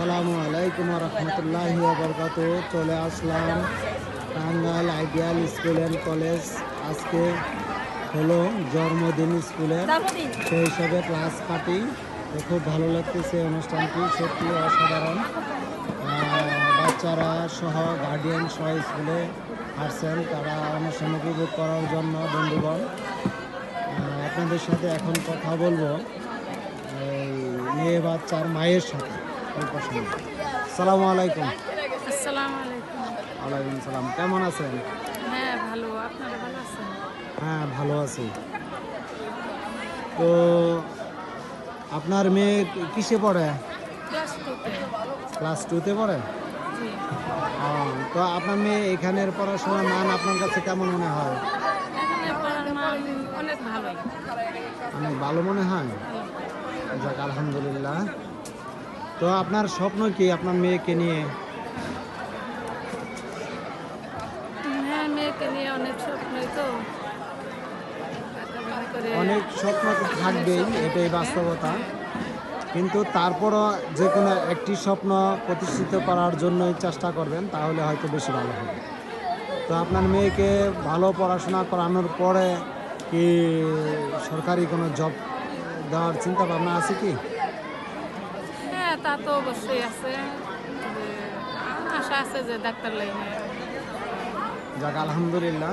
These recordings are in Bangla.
আসসালামু আলাইকুম রহমতুল্লাহ বরকাত চলে আসলাম Tangail ideal school and college. আজকে হলো জন্মদিন স্কুলের সেই হিসাবে ক্লাস পার্টি। খুব ভালো লাগতেছে অনুষ্ঠানটি সত্যি অসাধারণ। বাচ্চারা সহ গার্ডিয়ান সহ স্কুলে আসছেন। তারা অনুষ্ঠান উপভোগ করার জন্য বন্ধুগণ। আপনাদের সাথে এখন কথা বলব। এই মেয়ে বাচ্চার মায়ের সাথে। সালামু আলাইকুম। আসসালামু আলাইকুম। ওয়ালাইকুম সালাম। কেমন আছেন? হ্যাঁ ভালো। আপনারা ভালো আছেন? হ্যাঁ ভালো আছি। তো আপনার মেয়ে কিসে পড়ে? ক্লাস টুতে পড়ে? তো আপনার মেয়ে এখানের পড়াশোনার মান আপনার কাছে কেমন মনে হয়? মান অনেক অনেক ভালো মনে হয়? যাক আলহামদুলিল্লাহ। তো আপনার স্বপ্ন কি আপনার মেয়েকে নিয়ে? হ্যাঁ মেয়েকে নিয়ে অনেক স্বপ্নই তো। অনেক স্বপ্ন তো থাকবেই এটাই বাস্তবতা। কিন্তু তারপরও যে কোনো একটি স্বপ্ন প্রতিষ্ঠিত করার জন্যই চেষ্টা করবেন তাহলে হয়তো বেশি ভালো হবে। তো আপনার মেয়েকে ভালো পড়াশোনা করানোর পরে কি সরকারি কোনো জব দেওয়ার চিন্তা ভাবনা আছে কি? হ্যাঁ তা তো অবশ্যই আছে যে আশা আছে যে ডাক্তার লাইনে যাক আলহামদুলিল্লাহ।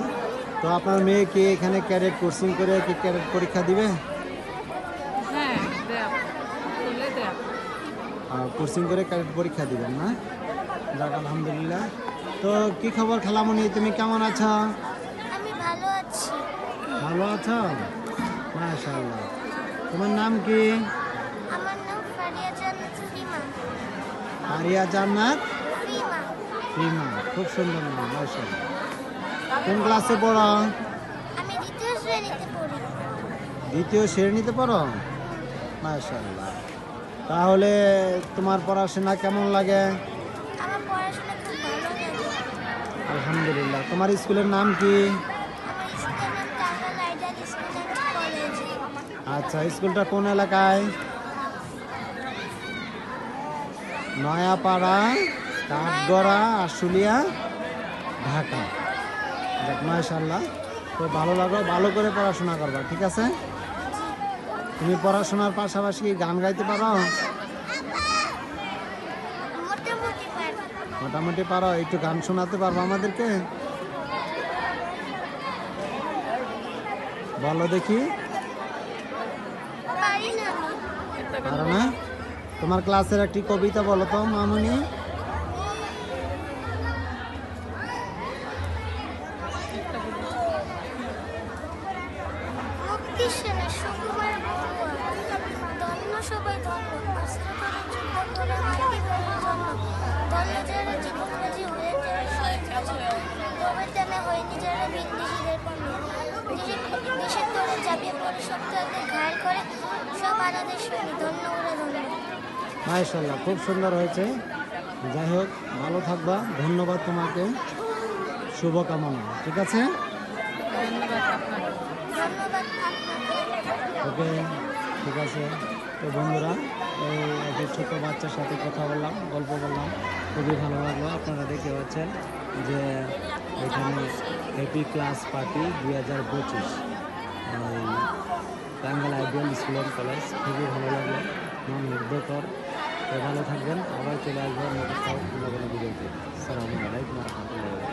তো আপনার মেয়ে কি এখানে ক্যারেট কোর্সিং করে কি ক্যারেট পরীক্ষা দিবে? হ্যাঁ কোর্সিং করে ক্যারেট পরীক্ষা দিবেন না? যাক আলহামদুলিল্লাহ। তো কি খবর খালামণি তুমি কেমন আছো? আমি ভালো আছি। ভালো আছো? মাশাআল্লাহ। তোমার নাম কি? আরিয়া জান্নাত? ফিমা। রিমা খুব সুন্দর নাম মাশাআল্লাহ। কোন ক্লাসে পড়ো? আমি দ্বিতীয় শ্রেণীতে পড়ি। দ্বিতীয় শ্রেণীতে পড়ো? মাশাআল্লাহ। তাহলে তোমার পড়াশোনা কেমন লাগে? আমার পড়াশোনা খুব ভালো লাগে। আলহামদুলিল্লাহ। তোমার স্কুলের নাম কি? আচ্ছা স্কুলটা কোন এলাকায়? নয়াপাড়া, কাঠগড়া, আশুলিয়া, ঢাকা। মাশাল্লাহ তো ভালো লাগো ভালো করে পড়াশোনা করবা, ঠিক আছে? তুমি পড়াশোনার পাশাপাশি গান গাইতে পারো? মোটামুটি পারো, একটু গান শোনাতে পারব আমাদেরকে? বলো দেখি। পারো না? তোমার ক্লাসের একটি কবিতা বলো তো, মামুনি। সপ্তাহকে ঘায়ল করে সব আনাদের সঙ্গে, ধন্য ধন্য। মাশাল্লাহ খুব সুন্দর হয়েছে। যাই হোক, ভালো থাকবা, ধন্যবাদ তোমাকে। শুভকামনা, ঠিক আছে? ওকে, ঠিক আছে। তো বন্ধুরা, এই একটা ছোটো বাচ্চার সাথে কথা বললাম, গল্প বললাম। খুবই ভালো লাগল, আপনারা দেখতে পাচ্ছেন যে এখানে হ্যাপি ক্লাস পার্টি দুই হাজার পঁচিশ। Tangail ideal school and college, খুবই ভালো লাগল। ভালো থাকবেন। আবার চলে আসবেন কোনো বিরতি সালামু আলাইকুম রহমতুল্লাহ